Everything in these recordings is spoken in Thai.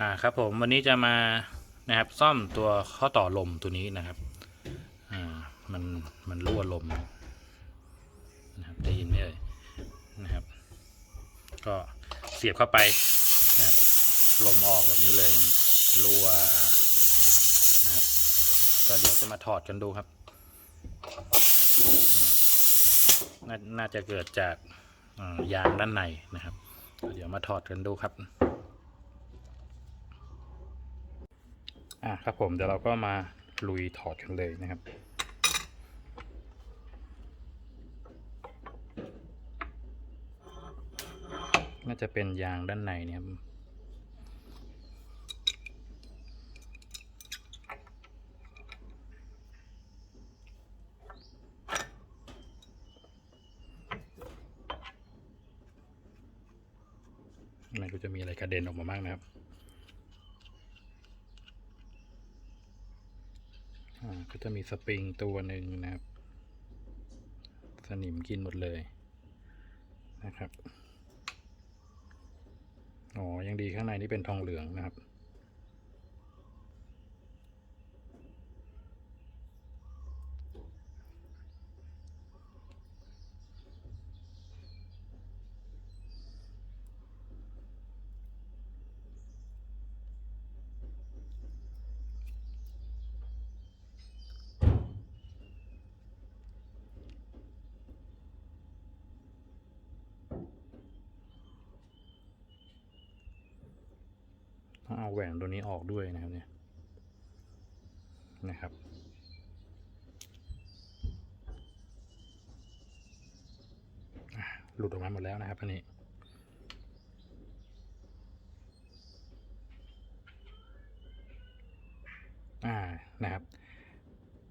อ่าครับผมวันนี้จะมานะครับซ่อมตัวข้อต่อลมตัวนี้นะครับอ่ามันมันรั่วลมนะครับได้ยินไหมเอ่ยนะครับ ก็เสียบเข้าไปนะครับลมออกแบบนี้เลยรั่วนะครับก็เดี๋ยวจะมาถอดกันดูครับนน่าจะเกิดจากอ่ายางด้านในนะครับก็เดี๋ยวมาถอดกันดูครับ อะครับผมเดี๋ยวเราก็มาลุยถอดกันเลยนะครับน่าจะเป็นยางด้านในเนี่ยครับไม่รู้จะมีอะไรกระเด็นออกมาบ้างนะครับ อ่า ก็จะมีสปริงตัวหนึ่งนะครับ สนิมกินหมดเลยนะครับ อ๋อ ยังดีข้างในนี่เป็นทองเหลืองนะครับ เอาแหวนตัวนี้ออกด้วยนะครับเนี่ยนะครับ หลุดออกมาหมดแล้วนะครับอันนี้อ่านะครับ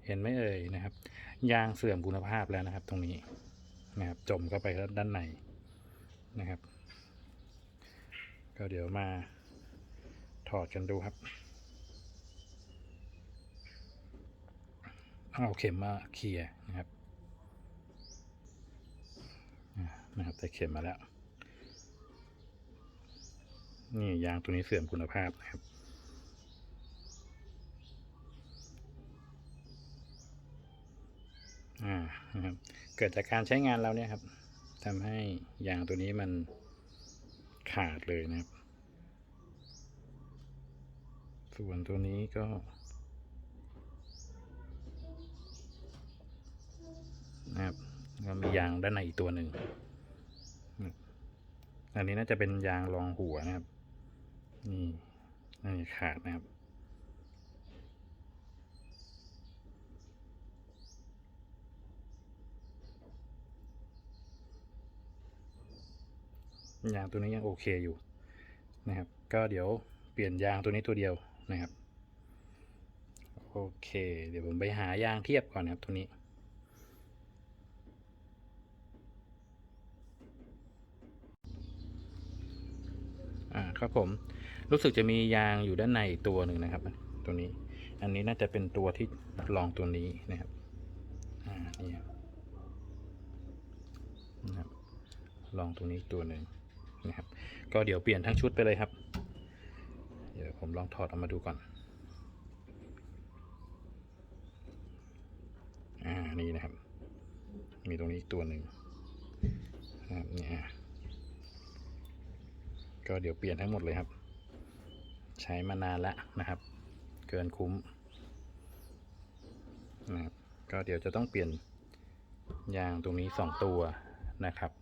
เห็นไหมเอ่ยนะครับ ยางเสื่อมคุณภาพแล้วนะครับ ตรงนี้นะครับจมเข้าไปด้านในนะครับ ก็เดี๋ยวมา ถอดกันดูครับต้องเอาเข็มมาเคลียนะครับนะครับแต่เข็มมาแล้ว นี่ยางตัวนี้เสื่อมคุณภาพนะครับอ่านะครับเกิดจากการใช้งานเราเนี่ยครับทำให้ยางตัวนี้มันขาดเลยนะครับ ส่วนตัวนี้ก็ นะครับก็มียางด้านในอีกตัวหนึ่ง อันนี้น่าจะเป็นยางรองหัวนะครับ นี่นี่ขาดนะครับยางตัวนี้ยังโอเคอยู่นะครับ ก็เดี๋ยวเปลี่ยนยางตัวนี้ตัวเดียว นะครับ โอเค เดี๋ยวผมไปหายางเทียบก่อนนะครับ ตัวนี้ อ่าครับผม รู้สึกจะมียางอยู่ด้านในอีกตัวหนึ่งนะครับ ตัวนี้ อันนี้น่าจะเป็นตัวที่ลองตัวนี้นะครับ อ่า นี่ครับนะครับ ลองตัวนี้ตัวหนึ่งนะครับ ก็เดี๋ยวเปลี่ยนทั้งชุดไปเลยครับ ผมลองถอดออกมาดูก่อน อ่า นี่นะครับ มีตรงนี้อีกตัวหนึ่งนะครับเนี่ยก็เดี๋ยวเปลี่ยนทั้งหมดเลยครับ ใช้มานานแล้วนะครับ เกินคุ้มนะครับ ก็เดี๋ยวจะต้องเปลี่ยนยางตรงนี้สองตัวนะครับ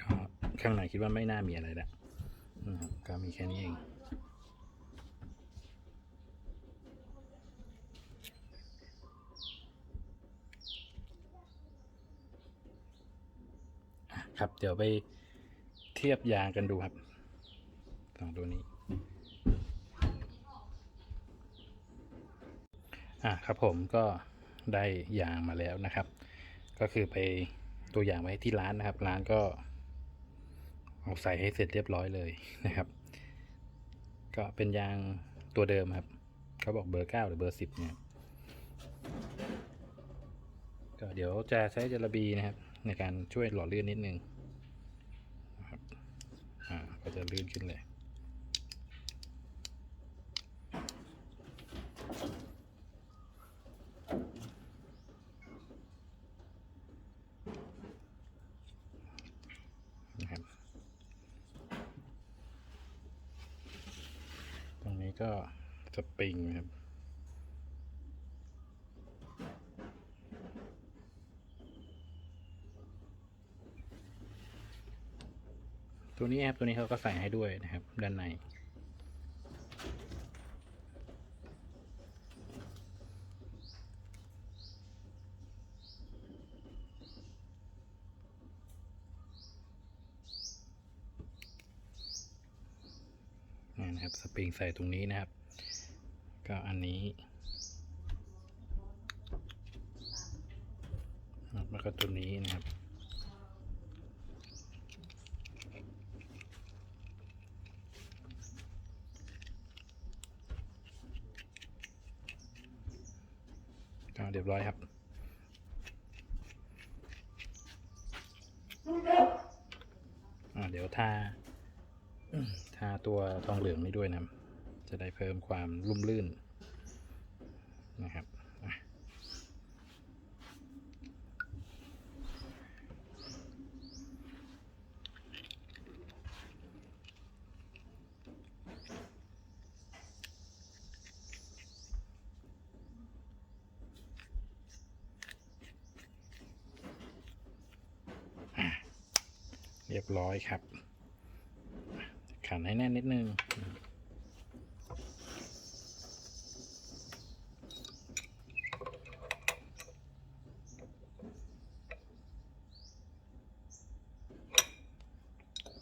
ก็ข้างในคิดว่าไม่น่ามีอะไรแล้ว นะครับก็มีแค่นี้เองครับ เดี๋ยวไปเทียบยางกันดูครับสองตัวนี้ อะครับผมก็ได้ยางมาแล้วนะครับ ก็คือไปตัวอย่างไว้ที่ร้านนะครับ ร้านก็ เอาใส่ให้เสร็จเรียบร้อยเลยนะครับ ก็เป็นยางตัวเดิมครับ เขาบอกเบอร์เก้าหรือเบอร์สิบเนี่ยก็เดี๋ยวจะใช้จระบีนะครับ ในการช่วยหล่อลื่นนิดนึงนะครับอ่าก็จะจะลื่นขึ้นเลย นะครับ ตรง นี้ก็สปริงนะครับ ตัวนี้ครับตัวนี้เขาก็ใส่ให้ด้วยนะครับ ด้านใน นะครับสปริงใส่ตรงนี้นะครับ ก็อันนี้แล้วก็ตัวนี้นะครับก็เรียบร้อยครับอ่าเดี๋ยวทาาตัวทองเหลืองนี้ด้วยนะจะได้เพิ่มความลุ่มลื่นนะครับเรียบร้อยครับ ขันให้แน่นนิดนึง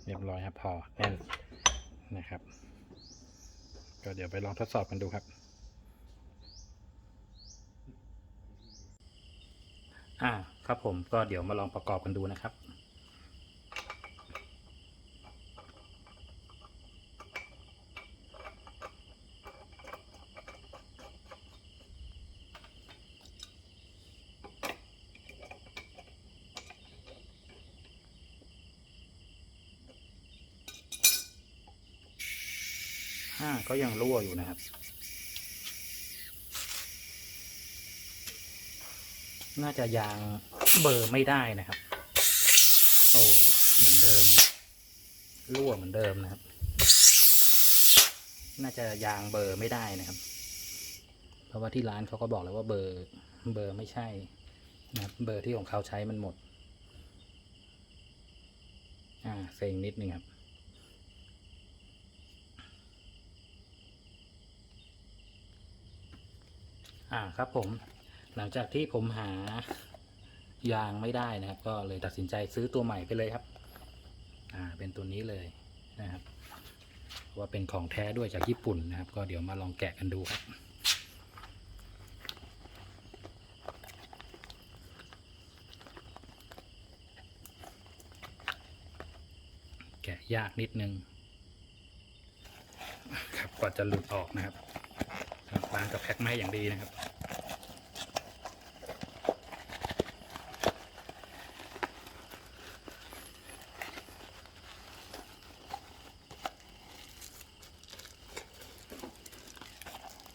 เรียบร้อยครับพอแน่นนะครับ ก็เดี๋ยวไปลองทดสอบกันดูครับอ่าครับผมก็เดี๋ยวมาลองประกอบกันดูนะครับ อ่าก็ยังรั่วอยู่นะครับ น่าจะยางเบอร์ไม่ได้นะครับ โอ้เหมือนเดิมนะรั่วเหมือนเดิมนะครับ น่าจะยางเบอร์ไม่ได้นะครับ เพราะว่าที่ร้านเขาก็บอกแล้วว่าเบอร์เบอร์ไม่ใช่นะครับเบอร์ที่ของเขาใช้มันหมด อ่าเซ็งนิดนึงครับ อ่าครับผมหลังจากที่ผมหายางไม่ได้นะครับ ก็เลยตัดสินใจซื้อตัวใหม่ไปเลยครับ อ่า เป็นตัวนี้เลยนะครับ ว่าเป็นของแท้ด้วยจากญี่ปุ่นนะครับ ก็เดี๋ยวมาลองแกะกันดูครับแกะยากนิดนึง ครับกว่าจะหลุดออกนะครับร้างกับแพ็คมาอย่างดีนะครับ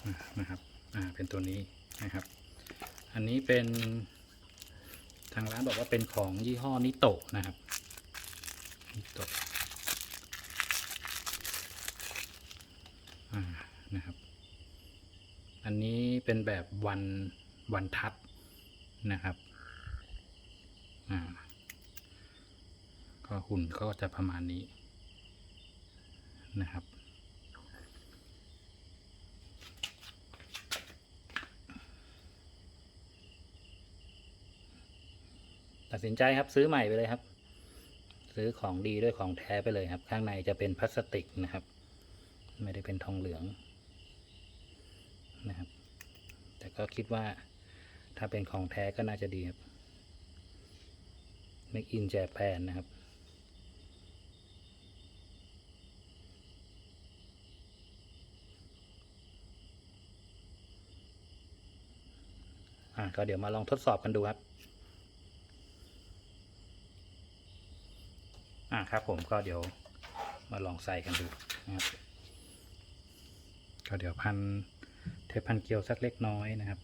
อ่านะครับ อ่า เป็นตัวนี้นะครับ อันนี้ เป็นทางร้านบอกว่าเป็นของยี่ห้อนิโตะนะครับนิโตะอ่านะครับ อันนี้เป็นแบบวันวันทัดนะครับอ่าก็หุ่นก็จะประมาณนี้นะครับ ตัดสินใจครับซื้อใหม่ไปเลยครับ ซื้อของดีด้วยของแท้ไปเลยครับ ข้างในจะเป็นพลาสติกนะครับ ไม่ได้เป็นทองเหลืองนะครับ แต่ก็คิดว่าถ้าเป็นของแท้ก็น่าจะดีครับ Make in Japan นะครับอ่าก็เดี๋ยวมาลองทดสอบกันดูครับ อ่าครับผมก็เดี๋ยวมาลองใส่กันดูนะครับก็เดี๋ยวพันเทปพันเกลียวสักเล็กน้อยนะครับ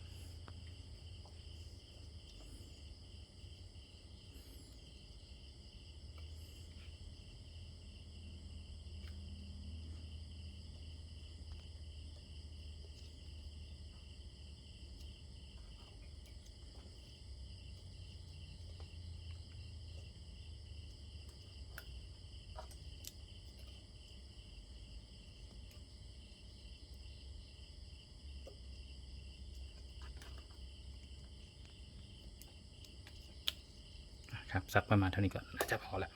ครับสักประมาณเท่านี้ก่อนน่าจะพอแล้ว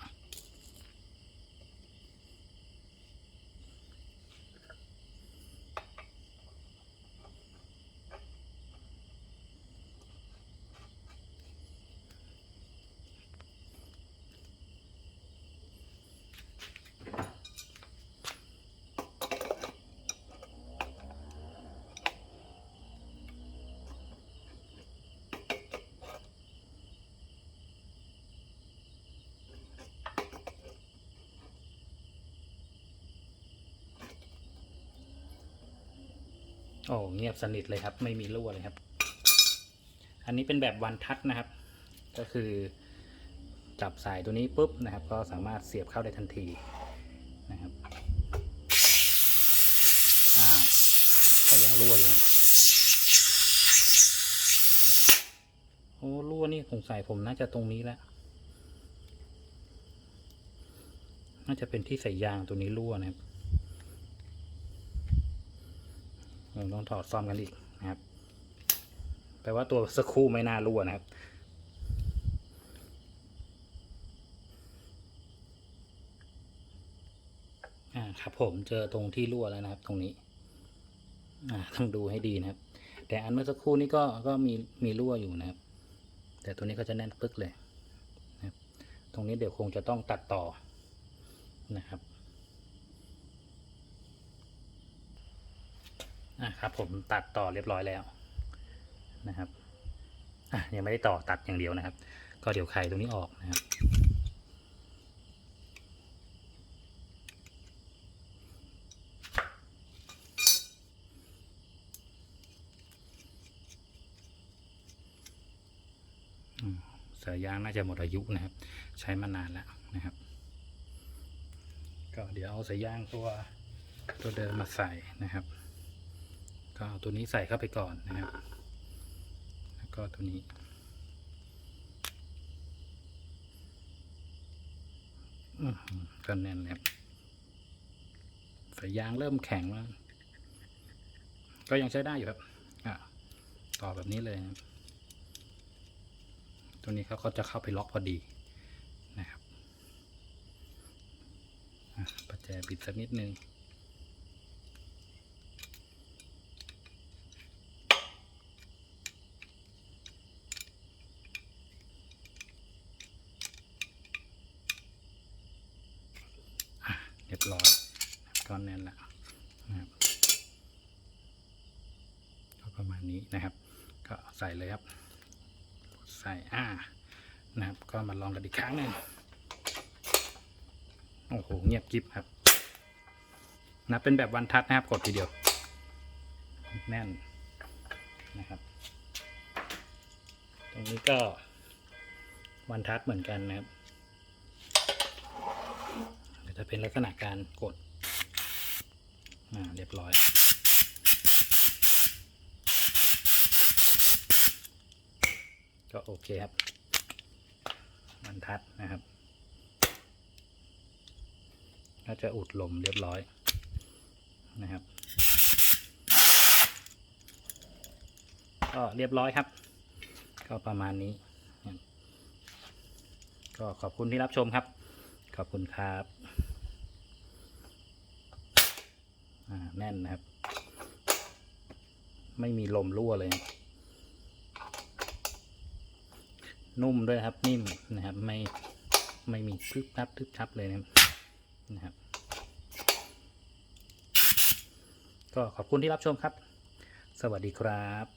โอ้เงียบสนิทเลยครับ ไม่มีรั่วเลยครับ อันนี้เป็นแบบวันทัชนะครับ ก็คือจับสายตัวนี้ปุ๊บนะครับ ก็สามารถเสียบเข้าได้ทันทีนะครับอ้าวก็ยังรั่วอยู่ครับโอ้รั่วนี่สงสัยผมน่าจะตรงนี้แหละน่าจะเป็นที่ใส่ยางตัวนี้รั่วนะครับ เรา ต้องถอดซ่อมกันอีกนะครับแปลว่าตัวสกรูไม่น่ารั่วนะครับอ่าครับผมเจอตรงที่รั่วแล้วนะครับ ตรงนี้อ่าต้องดูให้ดีนะครับ แต่อันเมื่อสักครู่นี้ก็ก็มีมีรั่วอยู่นะครับ แต่ตัวนี้ก็จะแน่นปึ๊กเลยนะครับ ตรงนี้เดี๋ยวคงจะต้องตัดต่อนะครับ อะครับผมตัดต่อเรียบร้อยแล้วนะครับอะยังไม่ได้ต่อตัดอย่างเดียวนะครับ ก็เดี๋ยวไข่ตรงนี้ออกนะครับสายยางน่าจะหมดอายุนะครับ ใช้มานานแล้วนะครับ ก็เดี๋ยวเอาสายยางตัวตัวเดิมมาใส่นะครับ ก็เอาตัวนี้ใส่เข้าไปก่อนนะครับ แล้วก็ตัวนี้ ก็แน่นนะครับสายยางเริ่มแข็งแล้ว ก็ยังใช้ได้อยู่ครับ อะ ต่อแบบนี้เลยนะตัวนี้เขาก็จะเข้าไปล็อกพอดีนะครับอะประแจปิดสักนิดนึง เรียบร้อยก็แน่นแล้วนะครับก็ประมาณนี้นะครับ ก็ ใส่เลยครับ ใส่อ่านะครับ ก็มาลองกันอีกครั้งหนึ่งโอ้โห เงียบกริบครับนะเป็นแบบวันทัดนะครับ กดทีเดียว แน่นนะครับ ตรงนี้ก็วันทัดเหมือนกันนะครับจะเป็นลักษณะการกด อ่า เรียบร้อย ก็โอเคครับบรรทัดนะครับก็จะอุดลมเรียบร้อยนะครับ ก็เรียบร้อยครับ ก็ประมาณนี้ ก็ขอบคุณที่รับชมครับ ขอบคุณครับแน่นนะครับ ไม่มีลมรั่วเลย นุ่มด้วยครับนิ่มนะครับ ไม่ไม่มีทึบทับทึบทับเลยนะครับนะครับ ก็ขอบคุณที่รับชมครับ สวัสดีครับ